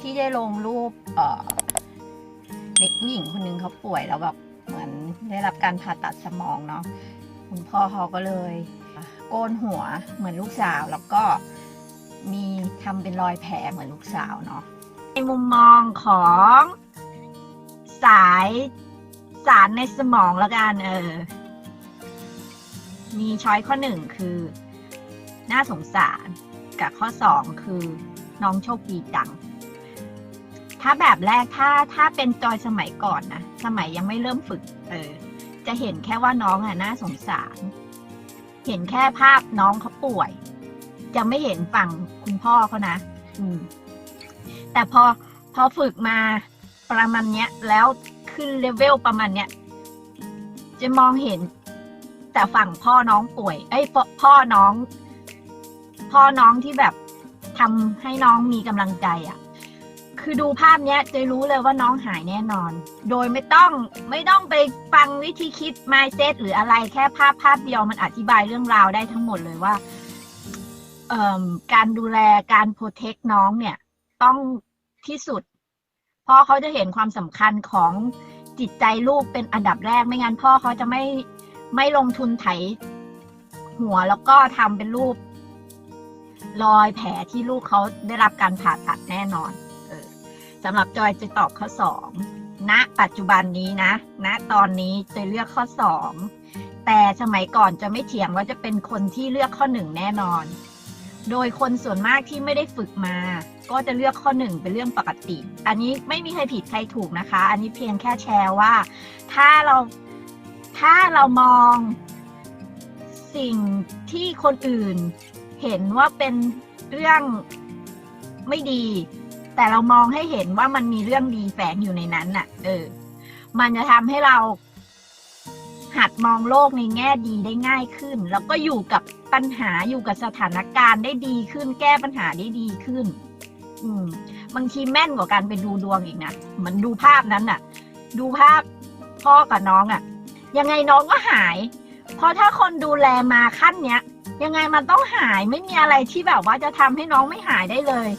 ที่ได้ลงรูปเด็กผู้หญิงคนหนึงเขาป่วยแล้วแบบเหมือนได้รับการผ่าตัดสมองเนาะคุณพ่อเขาก็เลยโกนหัวเหมือนลูกสาวแล้วก็มีทำเป็นรอยแผลเหมือนลูกสาวเนาะในมุมมองของสายสารในสมองแล้วกันเออ มีช้อยข้อหนึ่งคือน่าสงสารกับข้อสองคือน้องโชคดีจัง ถ้าแบบแรกถ้าถ้าเป็นจอยสมัยก่อนนะสมัยยังไม่เริ่มฝึก เออ จะเห็นแค่ว่าน้องอะน่าสงสาร เห็นแค่ภาพน้องเขาป่วย จะไม่เห็นฝั่งคุณพ่อเขานะอืม แต่พอพอฝึกมาประมาณเนี้ย แล้วขึ้นเลเวลประมาณเนี้ยจะมองเห็น แต่ฝั่งพ่อน้องป่วย เอ้ยพ่อพ่อน้อง พ่อน้องที่แบบทำให้น้องมีกำลังใจอะ่ะ คือดูภาพเนี้ยจะรู้เลยว่าน้องหายแน่นอน โดยไม่ต้องไม่ต้องไปฟังวิธีคิด mindset หรืออะไรแค่ภาพภาพเดียวมันอธิบายเรื่องราวได้ทั้งหมดเลยว่าการดูแลการโปรเทคน้องเนี่ย ต้องที่สุดเพราะเขาจะเห็นความสำคัญของจิตใจลูกเป็นอันดับแรกไม่งั้นพ่อเขาจะไม่ไม่ลงทุนไถ หัวแล้วก็ทำเป็นรูปรอยแผลที่ลูกเขาได้รับการผ่าตัดแน่นอน สำหรับจอยจะตอบข้อสองณปัจจุบันนี้นะณตอนนี้จะเลือกข้อสองแต่สมัยก่อนจะไม่เถียงว่าจะเป็นคนที่เลือกข้อหนึ่งแน่นอน โดยคนส่วนมากที่ไม่ได้ฝึกมา ก็จะเลือกข้อหนึ่งเป็นเรื่องปกติ อันนี้ไม่มีใครผิดใครถูกนะคะ อันนี้เพียงแค่แชร์ว่า ถ้าเราถ้าเรามองสิ่งที่คนอื่นเห็นว่าเป็นเรื่องไม่ดี แต่เรามองให้เห็นว่ามันมีเรื่องดีแฝงอยู่ในนั้นน่ะ เออ มันจะทำให้เรา หัดมองโลกในแง่ดีได้ง่ายขึ้น แล้วก็อยู่กับปัญหาอยู่กับสถานการณ์ได้ดีขึ้น แก้ปัญหาได้ดีขึ้น อืม บางทีแม่นกว่าการไปดูดวงอีกนะเหมือนดูภาพนั้นน่ะ ดูภาพพ่อกับน้องอะ่ะ ยังไงน้องก็หาย เพราะถ้าคนดูแลมาขั้นเนี้ย ยังไงมันต้องหายไม่มีอะไรที่แบบว่าจะทำให้น้องไม่หายได้เลย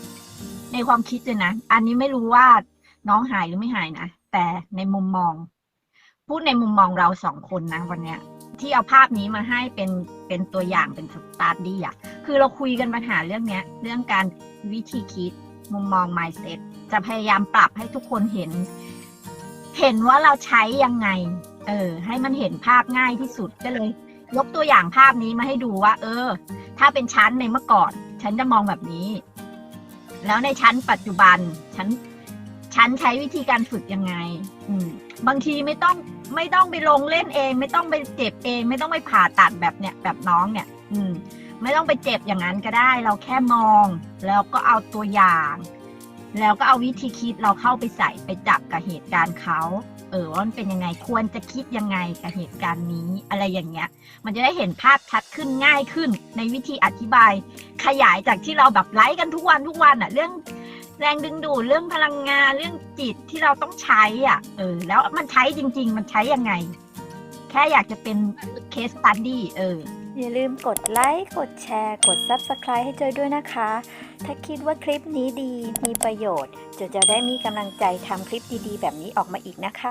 ในความคิดเลยนะ อันนี้ไม่รู้ว่าน้องหายหรือไม่หายนะ แต่ในมุมมอง พูดในมุมมองเราสองคนนะวันเนี้ย ที่เอาภาพนี้มาให้เป็นเป็นตัวอย่างเป็นสตาร์ดี้อะ คือเราคุยกันปัญหาเรื่องเนี้ย เรื่องการวิธีคิด มุมมอง mindset จะพยายามปรับให้ทุกคนเห็น เห็นว่าเราใช้ยังไง เออ ให้มันเห็นภาพง่ายที่สุดก็เลย ยกตัวอย่างภาพนี้มาให้ดูว่า เออ ถ้าเป็นชั้นในเมื่อก่อน ฉันจะมองแบบนี้ แล้วในชั้นปัจจุบันชั้นชั้นใช้วิธีการฝึกยังไง อืม บางทีไม่ต้องไม่ต้องไปลงเล่นเอง ไม่ต้องไปเจ็บเอง ไม่ต้องไปผ่าตัดแบบเนี้ยแบบน้องเนี่ย อืม ไม่ต้องไปเจ็บอย่างนั้นก็ได้ เราแค่มอง แล้วก็เอาตัวอย่าง แล้วก็เอาวิธีคิดเราเข้าไปใส่ไปจับกับเหตุการณ์เขา เออว่ามันเป็นยังไงควรจะคิดยังไงกับเหตุการณ์นี้อะไรอย่างเงี้ย มันจะได้เห็นภาพชัดขึ้นง่ายขึ้นในวิธีอธิบาย ขยายจากที่เราแบบไลฟ์กันทุกวันทุกวันอะเรื่องแรงดึงดูดเรื่องพลังงานเรื่องจิตที่เราต้องใช้อะเออ แล้วมันใช้จริง ๆ มันใช้ยังไง แค่อยากจะเป็นเคสตัดดี้เออ อย่าลืมกดไลค์กดแชร์ กด Subscribe ให้จอยด้วยนะคะ ถ้าคิดว่าคลิปนี้ดีมีประโยชน์จอยจะได้มีกำลังใจทำคลิปดีๆ แบบนี้ออกมาอีกนะคะ